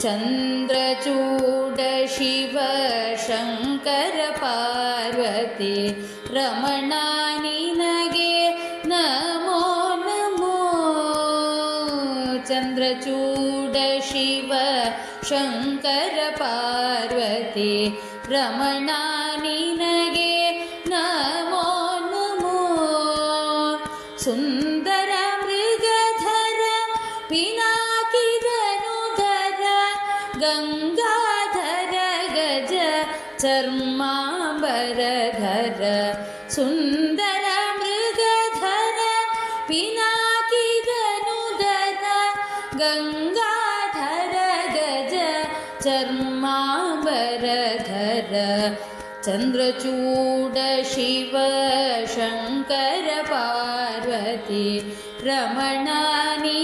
चन्द्रचूड शिव रमणानि नगे नमो नमो। चन्द्रचूडशिव शङ्कर पार्वते गङ्गाधर गज चर्माबरधर सुन्दर मृगधर पिनाकिधनुधर गङ्गाधर गज चर्माबर चन्द्रचूड शिव शङ्कर पार्वती रमणानि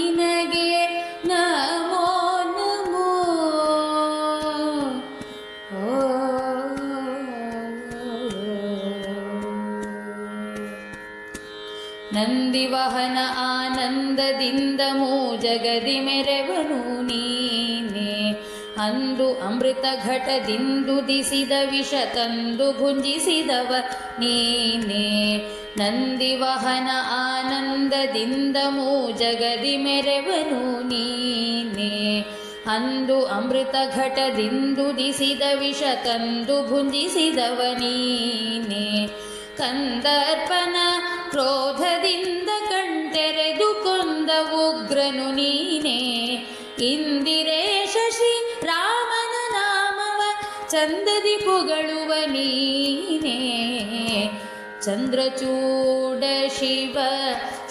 ನಂದಿವಹನ ಆನಂದದಿಂದ ಮೂ ಜಗದಿ ಮೆರೆವನು ನೀನೆ. ಅಂದು ಅಮೃತ ಘಟದಿಂದು ದಿಸಿದ ವಿಷ ತಂದು ಭುಂಜಿಸಿದವ ನೀನೆ. ನಂದಿವಹನ ಆನಂದದಿಂದ ಮೂ ಜಗದಿ ಮೆರೆವನು ನೀನೆ. ಅಂದು ಅಮೃತ ಘಟದಿಂದು ದಿಸಿದ ವಿಷ ತಂದು ಭುಂಜಿಸಿದವ ನೀನೆ. ಕಂದರ್ಪನ ಕ್ರೋಧದಿಂದ ಕಣ್ತೆರೆದು ಕೊಂದ ಉಗ್ರನು ನೀನೇ. ಇಂದಿರೇಶ ಶ್ರೀ ರಾಮನ ನಾಮವ ಚಂದದಿ ಪುಗಳುವ ನೀನೆ. ಚಂದ್ರಚೂಡ ಶಿವ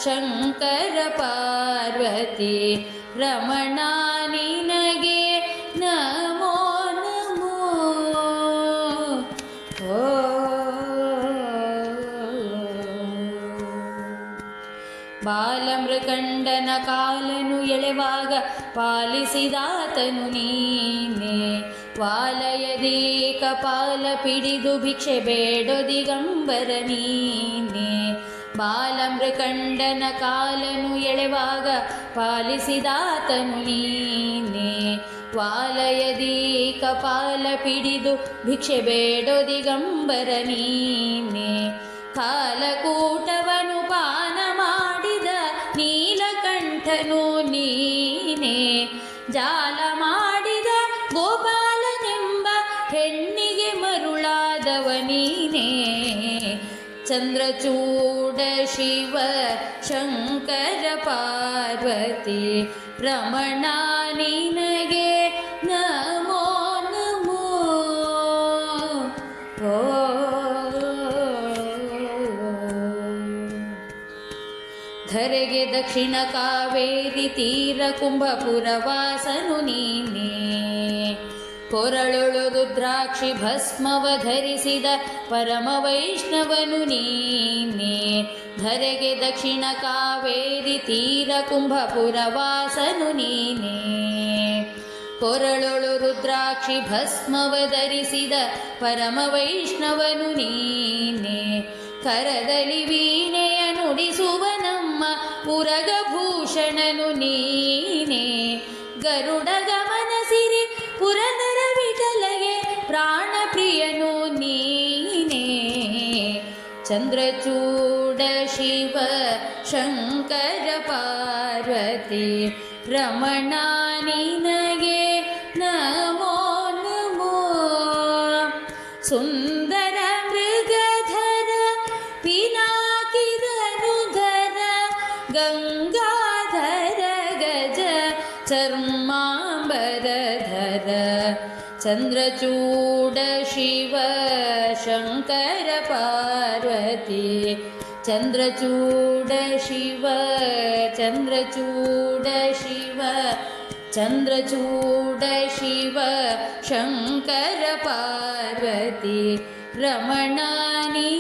ಶಂಕರ ಪಾರ್ವತಿ ರಮಣ ಬಾಲಮೃಗಂಡನ ಕಾಲನು ಎಳೆವಾಗ ಪಾಲಿಸಿದಾತನು ನೀನೆ. ವಾಲಯದೇಕ ಪಾಲ ಪಿಡಿದು ಭಿಕ್ಷೆ ಬೇಡೊ ದಿಗಂಬರ ನೀನೆ. ಬಾಲಮೃಕಂಡನ ಕಾಲನು ಎಳೆವಾಗ ಪಾಲಿಸಿದಾತನು ನೀನೆ. ವಾಲಯದೀಕ ಪಾಲ ಪಿಡಿದು ಭಿಕ್ಷೆ ಬೇಡೊ ದಿಗಂಬರ ನೀನೆ. ಕಾಲಕೂಟವನು ಪಾನ ನೀನೆ ಜಾಲ ಮಾಡಿದ ಗೋಪಾಲನೆಂಬ ಹೆಣ್ಣಿಗೆ ಮರುಳಾದವ ನೀನೇ ಚಂದ್ರಚೂಡ ಶಿವ ಶಂಕರ ಪಾರ್ವತಿ ರಮಣ ನಿನಗೆ ಧರೆಗೆ ದಕ್ಷಿಣ ಕಾವೇರಿ ತೀರ ಕುಂಭಪುರ ವಾಸನು ನೀನೇ. ಕೊರಳೊಳು ರುದ್ರಾಕ್ಷಿ ಭಸ್ಮವ ಧರಿಸಿದ ಪರಮ ವೈಷ್ಣವನು ನೀನೇ. ಧರೆಗೆ ದಕ್ಷಿಣ ಕಾವೇರಿ ತೀರ ಕುಂಭಪುರ ವಾಸನು ನೀನೇ. ಕೊರಳೊಳು ರುದ್ರಾಕ್ಷಿ ಭಸ್ಮವ ಧರಿಸಿದ ಪರಮ ವೈಷ್ಣವನು ನೀನೆ. ಕರದಲ್ಲಿ ವೀಣೆಯ ನುಡಿಸುವ ನಮ್ಮ ಪುರಗಭೂಷಣನು ನೀನೆ. ಗರುಡ ಗಮನ ಸಿರಿ ಪುರದರ ವಿಠಲಗೆ ಪ್ರಾಣ ಪ್ರಿಯನು ನೀನೆ. ಚಂದ್ರಚೂಡ ಶಿವ ಶಂಕರ ಪಾರ್ವತಿ, ರಮಣ ನಿನಗೆ ನಮೋ ನಮೋ. ಸುಂದರ माम्बरधर चन्द्रचूडशिव शङ्कर पार्वती चन्द्रचूडशिव चन्द्रचूडशिव चन्द्रचूडशिव शङ्कर पार्वती रमणानि